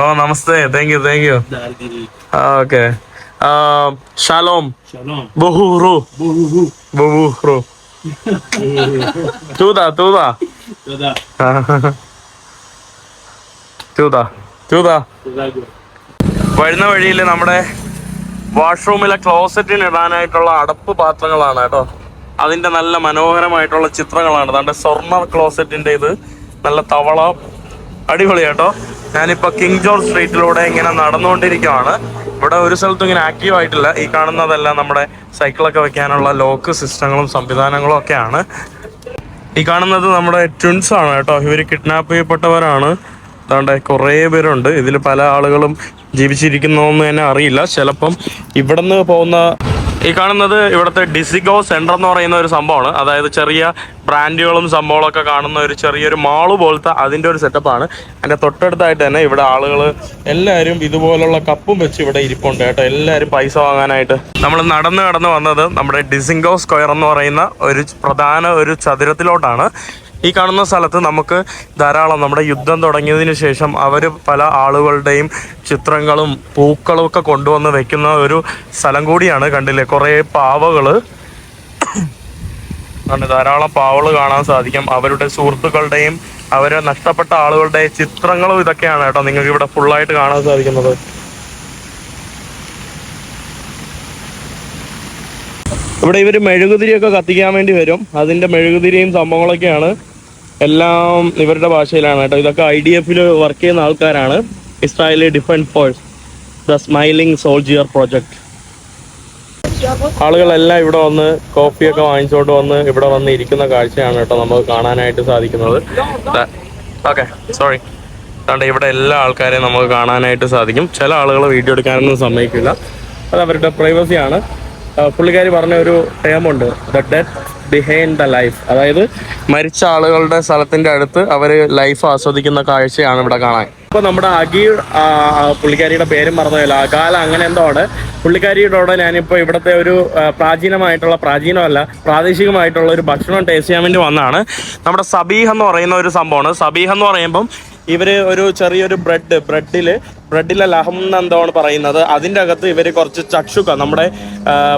ഓ നമസ്തേ. Thank you thank you okay Shalom ബഹുറു ബഹുറു തൂതാ തൂതാ. വരുന്ന വഴിയിൽ നമ്മുടെ വാഷ്റൂമിലെ ക്ലോസറ്റിന് ഇടാനായിട്ടുള്ള അടപ്പ് പാത്രങ്ങളാണ് കേട്ടോ. അതിന്റെ നല്ല മനോഹരമായിട്ടുള്ള ചിത്രങ്ങളാണ്. അതാണ്ട് സ്വർണ ക്ലോസറ്റിന്റെ ഇത്. നല്ല തവള. അടിപൊളി കേട്ടോ. ഞാനിപ്പോ കിങ് ജോർജ് സ്ട്രീറ്റിലൂടെ ഇങ്ങനെ നടന്നുകൊണ്ടിരിക്കുകയാണ് ഇവിടെ ഒരു സ്ഥലത്തും ഇങ്ങനെ ആക്റ്റീവ് ആയിട്ടില്ല. ഈ കാണുന്നതെല്ലാം നമ്മുടെ സൈക്കിളൊക്കെ വെക്കാനുള്ള ലോക്ക് സിസ്റ്റങ്ങളും സംവിധാനങ്ങളും ഒക്കെയാണ്. ഈ കാണുന്നത് നമ്മുടെ ട്വിൻസ് ആണ് കേട്ടോ. ഇവർ കിഡ്നാപ്പ് ചെയ്യപ്പെട്ടവരാണ്. അതാണ്ട് കുറേ പേരുണ്ട്. ഇതിൽ പല ആളുകളും ജീവിച്ചിരിക്കുന്നതെന്ന് തന്നെ അറിയില്ല. ചിലപ്പം ഇവിടുന്ന് പോകുന്ന ഈ കാണുന്നത് ഇവിടുത്തെ ഡിസിഗോ സെന്റർ എന്ന് പറയുന്ന ഒരു സംഭവമാണ്. അതായത് ചെറിയ ബ്രാൻഡുകളും സംഭവങ്ങളൊക്കെ കാണുന്ന ഒരു ചെറിയൊരു മാൾ പോലത്തെ അതിന്റെ ഒരു സെറ്റപ്പാണ്. അതിന്റെ തൊട്ടടുത്തായിട്ട് തന്നെ ഇവിടെ ആളുകൾ എല്ലാവരും ഇതുപോലുള്ള കപ്പും വെച്ച് ഇവിടെ ഇരിപ്പുണ്ട് കേട്ടോ. എല്ലാവരും പൈസ വാങ്ങാനായിട്ട്. നമ്മൾ നടന്ന് കടന്ന് വന്നത് നമ്മുടെ ഡിസിംഗോ സ്ക്വയർ എന്ന് പറയുന്ന ഒരു പ്രധാന ഒരു ചതുരത്തിലോട്ടാണ്. ഈ കാണുന്ന സ്ഥലത്ത് നമുക്ക് ധാരാളം നമ്മുടെ യുദ്ധം തുടങ്ങിയതിന് ശേഷം അവർ പല ആളുകളുടെയും ചിത്രങ്ങളും പൂക്കളും ഒക്കെ കൊണ്ടുവന്ന് വെക്കുന്ന ഒരു സ്ഥലം കൂടിയാണ് കണ്ടില്ലേ? കുറേ പാവകൾ ആണ് ധാരാളം പാവകൾ കാണാൻ സാധിക്കും. അവരുടെ സുഹൃത്തുക്കളുടെയും അവരെ നഷ്ടപ്പെട്ട ആളുകളുടെ ചിത്രങ്ങളും ഇതൊക്കെയാണ് കേട്ടോ നിങ്ങൾക്ക് ഇവിടെ ഫുള്ളായിട്ട് കാണാൻ സാധിക്കുന്നത്. ഇവിടെ ഇവർ മെഴുകുതിരിയൊക്കെ കത്തിക്കാൻ വേണ്ടി വരും. അതിന്റെ മെഴുകുതിരിയും സംഭവങ്ങളൊക്കെയാണ് എല്ലാം ഇവരുടെ ഭാഷയിലാണ് കേട്ടോ. ഇതൊക്കെ ഐ ഡി എഫിൽ വർക്ക് ചെയ്യുന്ന ആൾക്കാരാണ്. Israeli defence force the smiling soldier project ആളുകളെല്ലാം ഇവിടെ വന്ന് കോഫിയൊക്കെ വാങ്ങിച്ചുകൊണ്ട് വന്ന് ഇവിടെ വന്ന് ഇരിക്കുന്ന കാഴ്ചയാണ് കേട്ടോ നമുക്ക് കാണാനായിട്ട് സാധിക്കുന്നത്. ഓക്കെ സോറി അതുകൊണ്ട് ഇവിടെ എല്ലാ ആൾക്കാരെയും നമുക്ക് കാണാനായിട്ട് സാധിക്കും. ചില ആളുകൾ വീഡിയോ എടുക്കാനൊന്നും സമ്മതിക്കില്ല. അത് അവരുടെ പ്രൈവസിയാണ് പുള്ളിക്കാരി പറഞ്ഞ ഒരു ടേമുണ്ട് the death behind the life അതായത് മരിച്ച ആളുകളുടെ സ്ഥലത്തിന്റെ അടുത്ത് അവർ ലൈഫ് ആസ്വദിക്കുന്ന കാഴ്ചയാണ് ഇവിടെ കാണാൻ. ഇപ്പൊ നമ്മുടെ അഗി പുള്ളിക്കാരിയുടെ പേരും പറഞ്ഞതല്ല അകാല അങ്ങനെ എന്തോ ആണ്. പുള്ളിക്കാരിയുടെ കൂടെ ഞാനിപ്പോ ഇവിടുത്തെ ഒരു പ്രാചീനമായിട്ടുള്ള പ്രാചീനമല്ല പ്രാദേശികമായിട്ടുള്ള ഒരു ഭക്ഷണം ടേസ്റ്റ് ചെയ്യാൻ വേണ്ടി വന്നതാണ്. നമ്മുടെ സബീഹ് എന്ന് പറയുന്ന ഒരു സംഭവമാണ്. സബീഹ് എന്ന് പറയുമ്പം ഇവർ ഒരു ചെറിയൊരു ബ്രെഡ് ബ്രെഡിൽ ബ്രെഡിലെ ലഹം എന്താണ് പറയുന്നത്? അതിന്റെ അകത്ത് ഇവർ കുറച്ച് ചക്ഷുക്ക നമ്മുടെ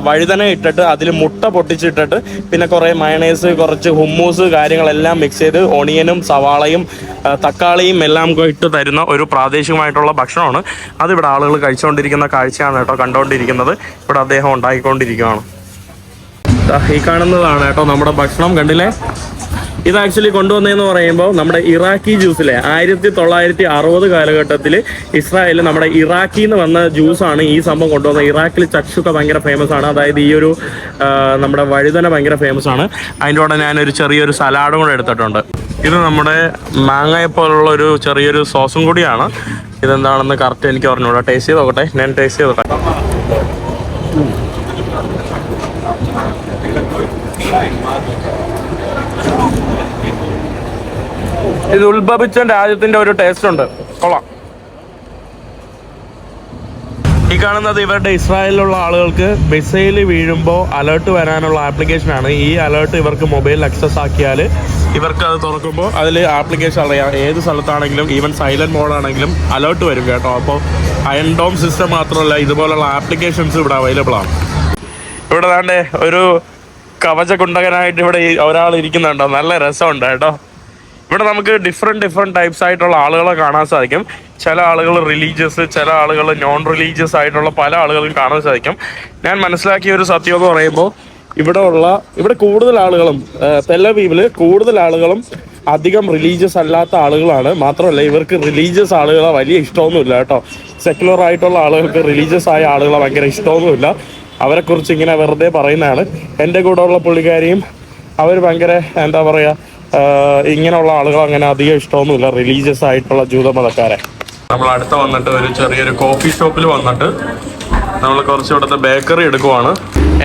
വഴുതന ഇട്ടിട്ട് അതിൽ മുട്ട പൊട്ടിച്ചിട്ടിട്ട് പിന്നെ കുറേ മയണൈസ് കുറച്ച് ഹുമ്മൂസ് കാര്യങ്ങളെല്ലാം മിക്സ് ചെയ്ത് ഓണിയനും സവാളയും തക്കാളിയും എല്ലാം ഇട്ട് തരുന്ന ഒരു പ്രാദേശികമായിട്ടുള്ള ഭക്ഷണമാണ്. അതിവിടെ ആളുകൾ കഴിച്ചുകൊണ്ടിരിക്കുന്ന കാഴ്ചയാണ് കേട്ടോ കണ്ടുകൊണ്ടിരിക്കുന്നത്. ഇവിടെ അദ്ദേഹം ഉണ്ടാക്കിക്കൊണ്ടിരിക്കുകയാണ്. ഈ കാണുന്നതാണ് കേട്ടോ നമ്മുടെ ഭക്ഷണം കണ്ടില്ലേ? ഇത് ആക്ച്വലി കൊണ്ടുവന്നതെന്ന് പറയുമ്പോൾ നമ്മുടെ ഇറാഖി ജ്യൂസിലെ ആയിരത്തി തൊള്ളായിരത്തി അറുപത് കാലഘട്ടത്തിൽ ഇസ്രായേലിൽ നമ്മുടെ ഇറാഖി എന്ന് വന്ന ജ്യൂസാണ് ഈ സംഭവം കൊണ്ടുവന്നത്. ഇറാഖിൽ ചക്ഷുക്ക ഭയങ്കര ഫേമസ് ആണ്. അതായത് ഈ ഒരു നമ്മുടെ വഴുതന ഭയങ്കര ഫേമസ് ആണ്. അതിന്റെ കൂടെ ഞാനൊരു ചെറിയൊരു സലാഡും കൂടെ എടുത്തിട്ടുണ്ട്. ഇത് നമ്മുടെ മാങ്ങയെ പോലുള്ള ഒരു ചെറിയൊരു സോസും കൂടിയാണ്. ഇതെന്താണെന്ന് കറക്റ്റ് എനിക്ക് പറഞ്ഞുകൂടാ ടേസ്റ്റ് ചെയ്ത് നോക്കട്ടെ. ഞാൻ ടേസ്റ്റ് ചെയ്തോട്ടെ ഇത് ഉത്ഭവിച്ച രാജ്യത്തിന്റെ ഒരു ടേസ്റ്റ് ഉണ്ട്. കൊള്ളാം. ഈ കാണുന്നത് ഇവരുടെ ഇസ്രായേലിലുള്ള ആളുകൾക്ക് മിസൈൽ വീഴുമ്പോൾ അലേർട്ട് വരാനുള്ള ആപ്ലിക്കേഷൻ ആണ്. ഈ അലേർട്ട് ഇവർക്ക് മൊബൈൽ അക്സസ് ആക്കിയാൽ ഇവർക്ക് അത് തുറക്കുമ്പോൾ അതിൽ ആപ്ലിക്കേഷൻ അറിയാം ഏത് സ്ഥലത്താണെങ്കിലും ഈവൻ സൈലന്റ് മോഡാണെങ്കിലും അലേർട്ട് വരും കേട്ടോ. അപ്പോൾ അയൺ ഡോം സിസ്റ്റം മാത്രമല്ല ഇതുപോലുള്ള ആപ്ലിക്കേഷൻസ് ഇവിടെ അവൈലബിൾ ആണ്. ഇവിടെ ഒരു കവചകുണ്ടകനായിട്ട് ഇവിടെ ഈ ഒരാൾ ഇരിക്കുന്നുണ്ടോ. നല്ല രസമുണ്ട് കേട്ടോ. ഇവിടെ നമുക്ക് ഡിഫറെന്റ് ഡിഫറെന്റ് ടൈപ്സ് ആയിട്ടുള്ള ആളുകളെ കാണാൻ സാധിക്കും. ചില ആളുകൾ റിലീജിയസ് ചില ആളുകൾ നോൺ റിലീജിയസ് ആയിട്ടുള്ള പല ആളുകളും കാണാൻ സാധിക്കും. ഞാൻ മനസ്സിലാക്കിയ ഒരു സത്യം എന്ന് പറയുമ്പോൾ ഇവിടെ ഉള്ള ഇവിടെ കൂടുതൽ ആളുകളും തെല്ലവീവിൽ കൂടുതൽ ആളുകളും അധികം റിലീജിയസ് അല്ലാത്ത ആളുകളാണ്. മാത്രമല്ല ഇവർക്ക് റിലീജിയസ് ആളുകളെ വലിയ ഇഷ്ടമൊന്നുമില്ല കേട്ടോ. സെക്യുലർ ആയിട്ടുള്ള ആളുകൾക്ക് റിലീജിയസ് ആയ ആളുകളെ ഭയങ്കര ഇഷ്ടമൊന്നുമില്ല. അവരെക്കുറിച്ച് ഇങ്ങനെ വെറുതെ പറയുന്നതാണ്. എന്റെ കൂടെ ഉള്ള പുള്ളിക്കാരിയും അവർ ഭയങ്കര എന്താ പറയുക ഇങ്ങനെയുള്ള ആളുകൾ അങ്ങനെ അധികം ഇഷ്ടമൊന്നുമില്ല. റിലീജിയസ് ആയിട്ടുള്ള ജൂത മതക്കാരെ. നമ്മൾ അടുത്ത വന്നിട്ട് ഒരു ചെറിയൊരു കോഫി ഷോപ്പിൽ വന്നിട്ട് നമ്മൾ കുറച്ച് ഇവിടുത്തെ ബേക്കറി എടുക്കുവാണ്.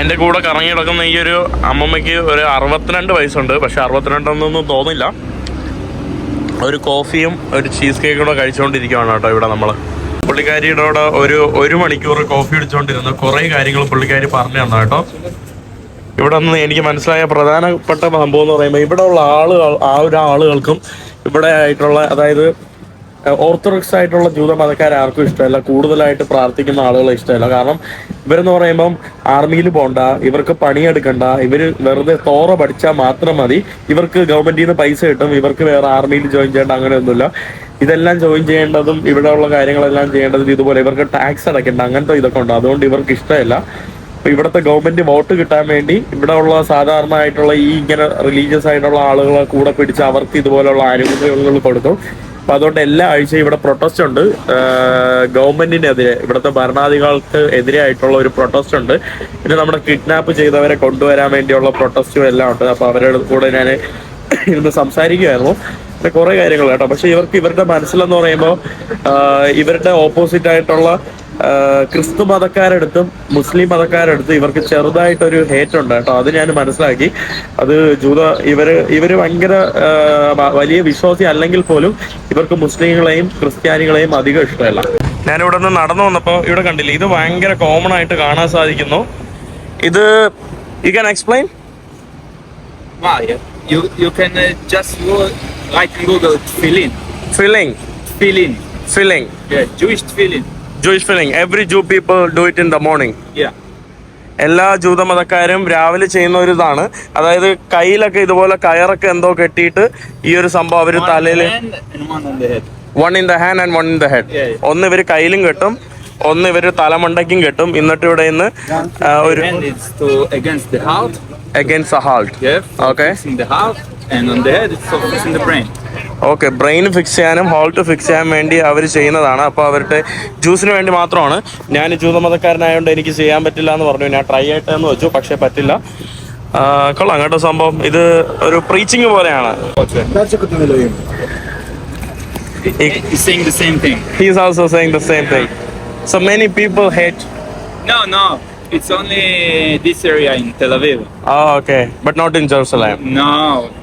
എന്റെ കൂടെ കറങ്ങി കിടക്കുന്ന ഈ ഒരു അമ്മമ്മയ്ക്ക് ഒരു അറുപത്തിരണ്ട് വയസ്സുണ്ട്. പക്ഷെ അറുപത്തിരണ്ടെന്നൊന്നും തോന്നില്ല. ഒരു കോഫിയും ഒരു ചീസ് കേക്കും കൂടെ കഴിച്ചുകൊണ്ടിരിക്കുകയാണ് കേട്ടോ ഇവിടെ നമ്മൾ പുള്ളിക്കാരിയുടെ ഒരു ഒരു മണിക്കൂർ കോഫി അടിച്ചുകൊണ്ടിരുന്നു കുറേ കാര്യങ്ങൾ പുള്ളിക്കാരി പറഞ്ഞു തന്നെ കേട്ടോ. ഇവിടെ നിന്ന് എനിക്ക് മനസ്സിലായ പ്രധാനപ്പെട്ട സംഭവം എന്ന് പറയുമ്പോൾ ഇവിടെ ഉള്ള ആളുകൾ ആ ഒരു ആളുകൾക്കും ഇവിടെ ആയിട്ടുള്ള അതായത് ഓർത്തഡോക്സ് ആയിട്ടുള്ള ജൂത മതക്കാർ ആർക്കും ഇഷ്ടമല്ല. കൂടുതലായിട്ട് പ്രാർത്ഥിക്കുന്ന ആളുകളെ ഇഷ്ടമല്ല. കാരണം ഇവരെന്ന് പറയുമ്പം ആർമിയിൽ പോണ്ട ഇവർക്ക് പണിയെടുക്കണ്ട ഇവർ വെറുതെ തോറ പഠിച്ചാൽ മാത്രം മതി. ഇവർക്ക് ഗവൺമെന്റിൽ നിന്ന് പൈസ കിട്ടും ഇവർക്ക് വേറെ ആർമിയിൽ ജോയിൻ ചെയ്യേണ്ട അങ്ങനെയൊന്നുമില്ല. ഇതെല്ലാം ജോയിൻ ചെയ്യേണ്ടതും ഇവിടെ ഉള്ള കാര്യങ്ങളെല്ലാം ചെയ്യേണ്ടതും ഇതുപോലെ ഇവർക്ക് ടാക്സ് അടയ്ക്കേണ്ട അങ്ങനത്തെ ഇതൊക്കെ ഉണ്ട്. അതുകൊണ്ട് ഇവർക്ക് ഇഷ്ടമല്ല. ഇപ്പൊ ഇവിടുത്തെ ഗവൺമെന്റ് വോട്ട് കിട്ടാൻ വേണ്ടി ഇവിടെ ഉള്ള സാധാരണ ആയിട്ടുള്ള ഈ ഇങ്ങനെ റിലീജിയസ് ആയിട്ടുള്ള ആളുകളെ കൂടെ പിടിച്ച് അവർക്ക് ഇതുപോലുള്ള ആനുകൂല്യങ്ങൾ കൊടുക്കും. അപ്പൊ അതുകൊണ്ട് എല്ലാ ആഴ്ചയും ഇവിടെ പ്രൊട്ടസ്റ്റ് ഉണ്ട്. ഗവൺമെന്റിനെതിരെ ഇവിടുത്തെ ഭരണാധികാരികൾക്ക് എതിരെ ആയിട്ടുള്ള ഒരു പ്രൊട്ടസ്റ്റ് ഉണ്ട്. പിന്നെ നമ്മുടെ കിഡ്നാപ്പ് ചെയ്തവരെ കൊണ്ടുവരാൻ വേണ്ടിയുള്ള പ്രൊട്ടസ്റ്റും എല്ലാം ഉണ്ട്. അപ്പൊ അവരുടെ കൂടെ ഞാൻ ഇരുന്ന് സംസാരിക്കുമായിരുന്നു പിന്നെ കുറെ കാര്യങ്ങൾ കേട്ടോ. പക്ഷെ ഇവർക്ക് ഇവരുടെ മനസ്സിലെന്ന് പറയുമ്പോൾ ഇവരുടെ ഓപ്പോസിറ്റ് ആയിട്ടുള്ള ക്രിസ്തു മതക്കാരെടുത്തും മുസ്ലിം മതക്കാരെടുത്തും ഇവർക്ക് ചെറുതായിട്ടൊരു ഹേറ്റ് ഉണ്ട് കേട്ടോ. അത് ഞാൻ മനസ്സിലാക്കി. അത് ജൂത ഇവർ ഇവർ ഭയങ്കര വലിയ വിശ്വാസി അല്ലെങ്കിൽ പോലും ഇവർക്ക് മുസ്ലിങ്ങളെയും ക്രിസ്ത്യാനികളെയും അധികം ഇഷ്ടമല്ല. ഞാൻ ഇവിടെ നിന്ന് നടന്നു വന്നപ്പോൾ ഇവിടെ കണ്ടില്ല ഇത് ഭയങ്കര കോമൺ ആയിട്ട് കാണാൻ സാധിക്കുന്നു. ഇത് you can explain. You you can uh, just go Google Yeah, Jewish. Jewish filling every Jew people do it in the morning എല്ലാ എല്ലാ ജൂതമതക്കാരും രാവിലെ ചെയ്യുന്ന ഒരു ഇതാണ്. അതായത് കയ്യിലൊക്കെ ഇതുപോലെ കയറൊക്കെ എന്തോ കെട്ടിയിട്ട് ഈ ഒരു സംഭവം അവർ തലയിൽ തലയിൽ. One in the hand and one in the head. ഒന്ന് ഇവർ കയ്യിലും കെട്ടും ഒന്ന് ഇവർ തലമണ്ടയ്ക്കും കെട്ടും. എന്നിട്ട് ഇവിടെ നിന്ന് ആ, ഒരു. Against halt Yeah. Fixing and on the head it's focusing the brain. Okay brain fix ചെയ്യാനും ഹോൾട്ട് ഫിക്സ് ചെയ്യാൻ വേണ്ടി അവർ ചെയ്യുന്നതാണ്. അപ്പോൾ അവരുടെ ജ്യൂസിന് വേണ്ടി മാത്രമാണ്. ഞാൻ ജൂതമതക്കാരനായതുകൊണ്ട് എനിക്ക് ചെയ്യാൻ പറ്റില്ല എന്ന് പറഞ്ഞു. ഞാൻ ട്രൈ ആയിട്ട് എന്ന് വെച്ചു പക്ഷേ പറ്റില്ല. കൊള്ളാം കേട്ടോ സംഭവം. ഇത് ഒരു പ്രീച്ചിങ് പോലെയാണ്. He's saying the same thing. No, no, it's only this area in Tel Aviv. Oh, okay. But not in Jerusalem. No,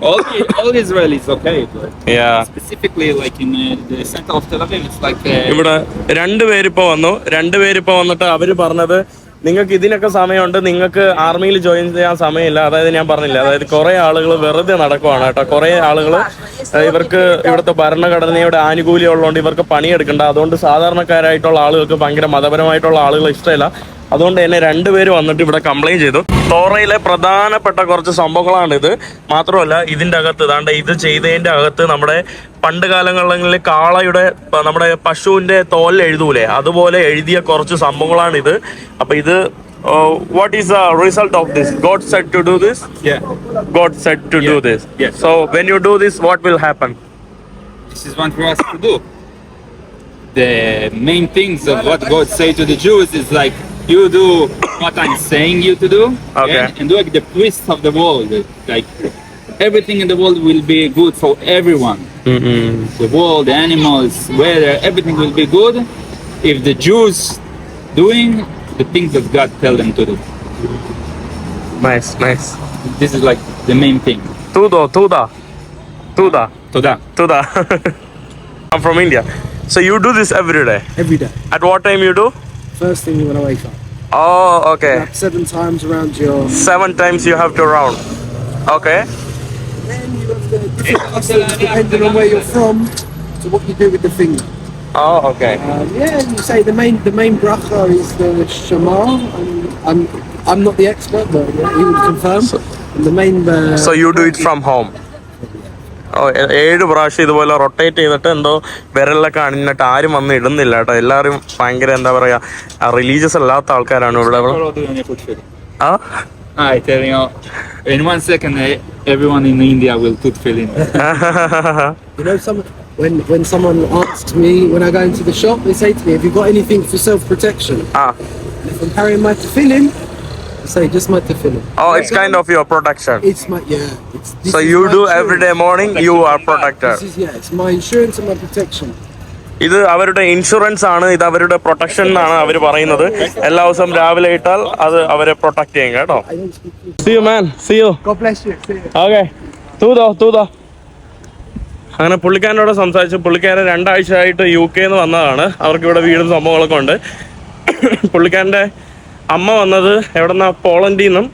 all all Israel is okay, but Yeah. specifically like in uh, the center of Tel Aviv, it's like uh, ഇവിടെ രണ്ടുപേരിപ്പോ വന്നു രണ്ടുപേരിപ്പോ വന്നിട്ട് അവർ പറഞ്ഞത് നിങ്ങൾക്ക് ഇതിനൊക്കെ സമയമുണ്ട്. നിങ്ങൾക്ക് ആർമിയിൽ join ചെയ്യാൻ സമയമില്ല. അതായത് ഞാൻ പറഞ്ഞില്ല അതായത് കുറെ ആളുകൾ വെറുതെ നടക്കുവാണ് കേട്ടോ. കുറെ ആളുകൾ ഇവർക്ക് ഇവിടുത്തെ ഭരണഘടനയുടെ ആനുകൂല്യം ഉള്ളതുകൊണ്ട് ഇവർക്ക് പണിയെടുക്കണ്ട. അതുകൊണ്ട് സാധാരണക്കാരായിട്ടുള്ള ആളുകൾക്ക് ഭയങ്കര മതപരമായിട്ടുള്ള ആളുകൾ ഇഷ്ടമില്ല. അതുകൊണ്ട് തന്നെ രണ്ടുപേര് വന്നിട്ട് ഇവിടെ കംപ്ലൈന്റ് ചെയ്തു. തോറയിലെ പ്രധാനപ്പെട്ട കുറച്ച് സംഭവങ്ങളാണ് ഇത് മാത്രമല്ല ഇതിന്റെ അകത്ത് ഇതാണ്ട് ഇത് ചെയ്തതിന്റെ അകത്ത് നമ്മുടെ പണ്ട് കാലങ്ങളിൽ കാളയുടെ നമ്മുടെ പശുവിന്റെ തോലിൽ എഴുതൂലേ അതുപോലെ എഴുതിയ കുറച്ച് സംഭവങ്ങളാണ് ഇത് അപ്പോൾ ഇത് what is the result of this God set to to do this? Yeah. God said to so do this. Do So when you do this, what will happen? This is to do. The main things of what God say to the Jews is like you do what I'm saying you to do. Okay. And, and do like the priests of the world. Like everything in the world will be good for everyone. Mm -hmm. The world, the animals, weather, everything will be good if the Jews doing the things that God tell them to do. Nice, nice. This is like the main thing. Tudo, tuda, tuda, tuda, tuda. I'm from India, so you do this every day. Every day. At what time you do? First thing when I wake up. Oh, okay. Seven times around your. Seven times you have to round. Okay. Then you have the different customs depending on where you're from to what you do with the finger. Oh, okay. Um, yeah, and you say the main the main bracha is the Shema. I'm I'm, I'm not the expert, but yeah, he would confirm. and the main. Uh, So you do it from home. Oh, ഏഴ് പ്രാവശ്യം ഇതുപോലെ rotate ചെയ്തിട്ട് എന്തോ വിരലിലൊക്കെ അണിഞ്ഞിട്ട് ആരും വന്ന് ഇടുന്നില്ല കേട്ടോ എല്ലാവരും ഭയങ്കര എന്താ പറയാ റിലീജിയസ് അല്ലാത്ത ആൾക്കാരാണ് ഇവിടെ. ആ Hi, tell you, in one second, eh, everyone in India will put fill in. you know, some, when, when someone asks me, when I go into the shop, they say to me, have you got anything for self-protection? Ah. And if I'm carrying my tefillin, I say, just my tefillin. Oh, it's kind of your protection. It's my, yeah. It's, so you do insurance. every day morning, protection you are protector. This is, yeah, it's my insurance and my protection. ഇത് അവരുടെ insurance ആണ് ഇത് അവരുടെ protection എന്നാണ് അവർ പറയുന്നത്. എല്ലാ ദിവസവും രാവിലെ ഇട്ടാൽ അത് അവരെ പ്രൊട്ടക്ട് ചെയ്യും കേട്ടോ. മാൻ. ഓക്കെ തൂതോ തൂതോ. അങ്ങനെ പുള്ളിക്കാരനോട് സംസാരിച്ചു പുള്ളിക്കാരൻ രണ്ടാഴ്ച ആയിട്ട് യു കെ എന്ന് വന്നതാണ്. അവർക്ക് ഇവിടെ വീടും സംഭവങ്ങളൊക്കെ ഉണ്ട്. പുള്ളിക്കാരന്റെ അമ്മ വന്നത് എവിടെന്നാ? പോളണ്ടിൽ നിന്നും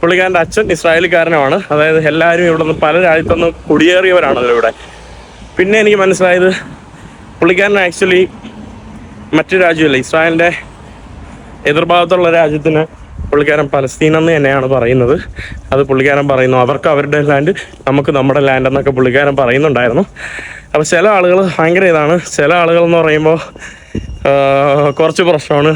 പുള്ളിക്കാരന്റെ അച്ഛൻ ഇസ്രായേലിക്കാരനുമാണ് അതായത് എല്ലാവരും ഇവിടെ നിന്ന് പല രാജ്യത്തുനിന്ന് കുടിയേറിയവരാണല്ലോ ഇവിടെ പിന്നെ എനിക്ക് മനസ്സിലായത് പുള്ളിക്കാരൻ ആക്ച്വലി മറ്റു രാജ്യമല്ല ഇസ്രായേലിന്റെ എതിർഭാഗത്തുള്ള രാജ്യത്തിന് പുള്ളിക്കാരൻ പലസ്തീൻ എന്ന് തന്നെയാണ് പറയുന്നത്. അത് പുള്ളിക്കാരൻ പറയുന്നു അവർക്ക് അവരുടെ ലാൻഡ് നമുക്ക് നമ്മുടെ ലാൻഡ് എന്നൊക്കെ പുള്ളിക്കാരൻ പറയുന്നുണ്ടായിരുന്നു. അപ്പോൾ ചില ആളുകൾ ഭയങ്കര ഇതാണ്. ചില ആളുകൾ എന്ന് പറയുമ്പോൾ കുറച്ച് പ്രശ്നമാണ്.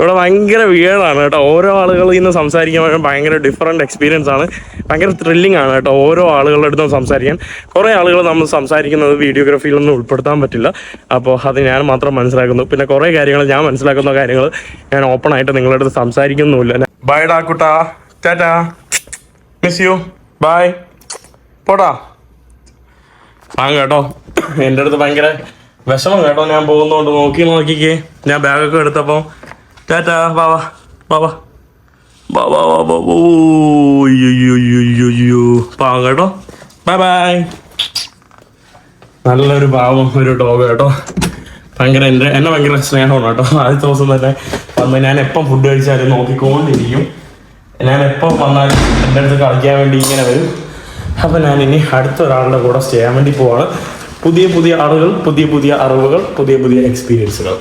ഇവിടെ ഭയങ്കര വീടാണ് കേട്ടോ. ഓരോ ആളുകളിൽ നിന്ന് സംസാരിക്കാൻ ഭയങ്കര ഡിഫറെന്റ് എക്സ്പീരിയൻസ് ആണ്. ഭയങ്കര ത്രില്ലിംഗ് ആണ് കേട്ടോ ഓരോ ആളുകളുടെ അടുത്തും സംസാരിക്കാൻ. കുറേ ആളുകൾ നമ്മൾ സംസാരിക്കുന്നത് വീഡിയോഗ്രാഫിയിലൊന്നും ഉൾപ്പെടുത്താൻ പറ്റില്ല. അപ്പോൾ അത് ഞാൻ മാത്രം മനസ്സിലാക്കുന്നു. പിന്നെ കുറേ കാര്യങ്ങൾ ഞാൻ മനസ്സിലാക്കുന്ന കാര്യങ്ങൾ ഞാൻ ഓപ്പൺ ആയിട്ട് നിങ്ങളുടെ അടുത്ത് സംസാരിക്കുന്നുമില്ല. ബൈ ഡാ കുട്ടാ. ടാറ്റാ. മിസ് യു ബൈ പോടാ. ആ കേട്ടോ. എന്റെ അടുത്ത് ഭയങ്കര വിഷമം കേട്ടോ. ഞാൻ പോകുന്നതുകൊണ്ട് നോക്കി നോക്കിക്കേ. ഞാൻ ബാഗൊക്കെ എടുത്തപ്പോൾ ടാറ്റാ വാ വാ വാ വാ വാ വാ വാ വാ വാ. ഓ, അയ്യോ, അയ്യോ, അയ്യോ, അയ്യോ, അയ്യോ. പാവം കേട്ടോ. ബൈ ബൈ നല്ലൊരു പാവം ഒരു ഡോഗ് കേട്ടോ. ഭയങ്കര എന്റെ എന്നെ ഭയങ്കര സ്നേഹമാണ് കേട്ടോ. ആദ്യത്തെ ദിവസം തന്നെ വന്ന് ഞാൻ എപ്പം ഫുഡ് കഴിച്ചാലും നോക്കിക്കൊണ്ടിരിക്കും. ഞാൻ എപ്പം വന്നാലും എന്റെ അടുത്ത് കളിക്കാൻ വേണ്ടി ഇങ്ങനെ വരും. അപ്പം ഞാൻ ഇനി അടുത്ത ഒരാളുടെ കൂടെ ചെയ്യാൻ വേണ്ടി പോവാണ്. പുതിയ പുതിയ ആളുകൾ പുതിയ പുതിയ അറിവുകൾ പുതിയ പുതിയ എക്സ്പീരിയൻസുകൾ